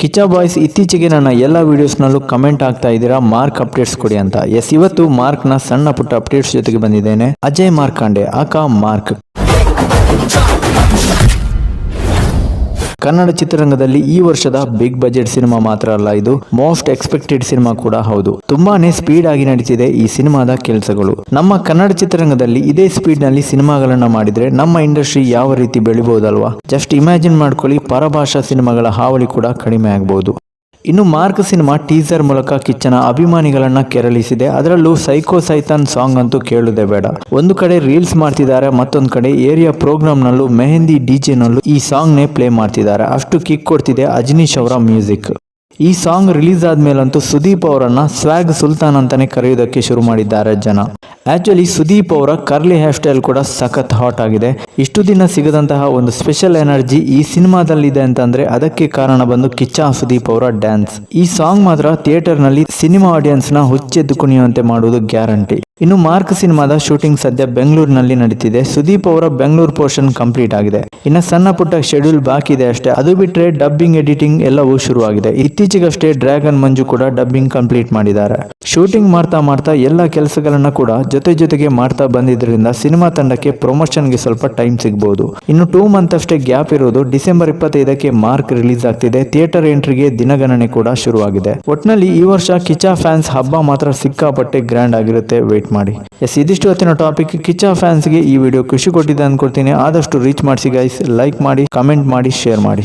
Kichcha boys, ಇತ್ತೀಚೆಗೆ ನನ್ನ ಎಲ್ಲ ವೀಡಿಯೋಸ್ನಲ್ಲೂ ಕಮೆಂಟ್ ಆಗ್ತಾ ಇದ್ದೀರಾ, ಮಾರ್ಕ್ ಅಪ್ಡೇಟ್ಸ್ ಕೊಡಿ ಅಂತ. ಎಸ್, ಇವತ್ತು ಮಾರ್ಕ್ನ ಸಣ್ಣ ಪುಟ್ಟ ಅಪ್ಡೇಟ್ಸ್ ಜೊತೆಗೆ ಬಂದಿದ್ದೇನೆ. ಅಜಯ್ ಮಾರ್ಕಾಂಡೆ ಆಕ ಮಾರ್ಕ್. ಕನ್ನಡ ಚಿತ್ರರಂಗದಲ್ಲಿ ಈ ವರ್ಷದ ಬಿಗ್ ಬಜೆಟ್ ಸಿನಿಮಾ ಮಾತ್ರ ಅಲ್ಲ, ಇದು ಮೋಸ್ಟ್ ಎಕ್ಸ್ಪೆಕ್ಟೆಡ್ ಸಿನಿಮಾ ಕೂಡ ಹೌದು. ತುಂಬಾನೇ ಸ್ಪೀಡ್ ಆಗಿ ನಡೀತಿದೆ ಈ ಸಿನಿಮಾದ ಕೆಲಸಗಳು. ನಮ್ಮ ಕನ್ನಡ ಚಿತ್ರರಂಗದಲ್ಲಿ ಇದೇ ಸ್ಪೀಡ್ನಲ್ಲಿ ಸಿನಿಮಾಗಳನ್ನ ಮಾಡಿದ್ರೆ ನಮ್ಮ ಇಂಡಸ್ಟ್ರಿ ಯಾವ ರೀತಿ ಬೆಳಿಬಹುದಲ್ವಾ ಜಸ್ಟ್ ಇಮ್ಯಾಜಿನ್ ಮಾಡ್ಕೊಳ್ಳಿ, ಪರಭಾಷಾ ಸಿನಿಮಾಗಳ ಹಾವಳಿ ಕೂಡ ಕಡಿಮೆ ಆಗಬಹುದು ಇನ್ನು ಮಾರ್ಕ್ ಸಿನಿಮಾ ಟೀಸರ್ ಮೂಲಕ ಕಿಚ್ಚನ ಅಭಿಮಾನಿಗಳನ್ನ ಕೆರಳಿಸಿದೆ. ಅದರಲ್ಲೂ ಸೈಕೋ ಸೈತಾನ್ ಸಾಂಗ್ ಅಂತೂ ಕೇಳುವುದೇ ಬೇಡ. ಒಂದು ಕಡೆ ರೀಲ್ಸ್ ಮಾಡ್ತಿದ್ದಾರೆ, ಮತ್ತೊಂದು ಕಡೆ ಏರಿಯಾ ಪ್ರೋಗ್ರಾಮ್ ನಲ್ಲೂ ಮೆಹಂದಿ ಡಿಜೆ ನಲ್ಲೂ ಈ ಸಾಂಗ್ ನೇ ಪ್ಲೇ ಮಾಡ್ತಿದ್ದಾರೆ. ಅಷ್ಟು ಕಿಕ್ ಕೊಡ್ತಿದೆ ಅಜನೀಶ್ ಅವರ ಮ್ಯೂಸಿಕ್. ಈ ಸಾಂಗ್ ರಿಲೀಸ್ ಆದ್ಮೇಲಂತೂ ಸುದೀಪ್ ಅವರನ್ನ ಸ್ವಾಗ್ ಸುಲ್ತಾನ್ ಅಂತಾನೆ ಕರೆಯುವುದಕ್ಕೆ ಶುರು ಮಾಡಿದ್ದಾರೆ ಜನ. ಆಕ್ಚುಲಿ ಸುದೀಪ್ ಅವರ ಕರ್ಲಿ ಹೇರ್ ಸ್ಟೈಲ್ ಕೂಡ ಸಖತ್ ಹಾಟ್ ಆಗಿದೆ. ಇಷ್ಟು ದಿನ ಸಿಗದಂತಹ ಒಂದು ಸ್ಪೆಷಲ್ ಎನರ್ಜಿ ಈ ಸಿನಿಮಾದಲ್ಲಿದೆ ಅಂತಂದ್ರೆ ಅದಕ್ಕೆ ಕಾರಣ ಬಂದು ಕಿಚ್ಚ ಸುದೀಪ್ ಅವರ ಡ್ಯಾನ್ಸ್. ಈ ಸಾಂಗ್ ಮಾತ್ರ ಥಿಯೇಟರ್ನಲ್ಲಿ ಸಿನಿಮಾ ಆಡಿಯನ್ಸ್ನ ಹುಚ್ಚೆದ್ದು ಕುಣಿಯುವಂತೆ ಮಾಡುವುದು ಗ್ಯಾರಂಟಿ. ಇನ್ನು ಮಾರ್ಕ್ ಸಿನಿಮಾದ ಶೂಟಿಂಗ್ ಸದ್ಯ ಬೆಂಗಳೂರಿನಲ್ಲಿ ನಡೀತಿದೆ. ಸುದೀಪ್ ಅವರ ಬೆಂಗಳೂರು ಪೋರ್ಷನ್ ಕಂಪ್ಲೀಟ್ ಆಗಿದೆ. ಇನ್ನು ಸಣ್ಣ ಪುಟ್ಟ ಶೆಡ್ಯೂಲ್ ಬಾಕಿ ಇದೆ ಅಷ್ಟೇ. ಅದು ಬಿಟ್ರೆ ಡಬ್ಬಿಂಗ್, ಎಡಿಟಿಂಗ್ ಎಲ್ಲವೂ ಶುರುವಾಗಿದೆ. ಇತ್ತೀಚೆಗಷ್ಟೇ ಡ್ರ್ಯಾಗನ್ ಮಂಜು ಕೂಡ ಡಬ್ಬಿಂಗ್ ಕಂಪ್ಲೀಟ್ ಮಾಡಿದ್ದಾರೆ. ಶೂಟಿಂಗ್ ಮಾಡ್ತಾ ಮಾಡ್ತಾ ಎಲ್ಲ ಕೆಲಸಗಳನ್ನ ಕೂಡ ಜೊತೆ ಜೊತೆಗೆ ಮಾಡ್ತಾ ಬಂದಿದ್ದರಿಂದ ಸಿನಿಮಾ ತಂಡಕ್ಕೆ ಪ್ರಮೋಷನ್ಗೆ ಸ್ವಲ್ಪ ಟೈಮ್ ಸಿಗಬಹುದು ಇನ್ನು ಟೂ ಮಂತ್ ಅಷ್ಟೇ ಗ್ಯಾಪ್ ಇರೋದು. ಡಿಸೆಂಬರ್ ಇಪ್ಪತ್ತೈದಕ್ಕೆ ಮಾರ್ಕ್ ರಿಲೀಸ್ ಆಗ್ತಿದೆ. ಥಿಯೇಟರ್ ಎಂಟ್ರಿಗೆ ದಿನಗಣನೆ ಕೂಡ ಶುರುವಾಗಿದೆ. ಒಟ್ನಲ್ಲಿ ಈ ವರ್ಷ ಕಿಚಾ ಫ್ಯಾನ್ಸ್ ಹಬ್ಬ ಮಾತ್ರ ಸಿಕ್ಕಾಪಟ್ಟೆ ಗ್ರ್ಯಾಂಡ್ ಆಗಿರುತ್ತೆ ವೇಟ್ ಮಾಡಿ. ಎಸ್, ಇದಿಷ್ಟು ಹೊತ್ತಿನ ಟಾಪಿಕ್. ಕಿಚ್ಚ ಫ್ಯಾನ್ಸ್ಗೆ ಈ ವಿಡಿಯೋ ಖುಷಿ ಕೊಟ್ಟಿದೆ ಅಂದ್ಕೊಡ್ತೀನಿ ಆದಷ್ಟು ರೀಚ್ ಮಾಡಿಸಿ ಗೈಸ್ ಲೈಕ್ ಮಾಡಿ, ಕಮೆಂಟ್ ಮಾಡಿ ಶೇರ್ ಮಾಡಿ.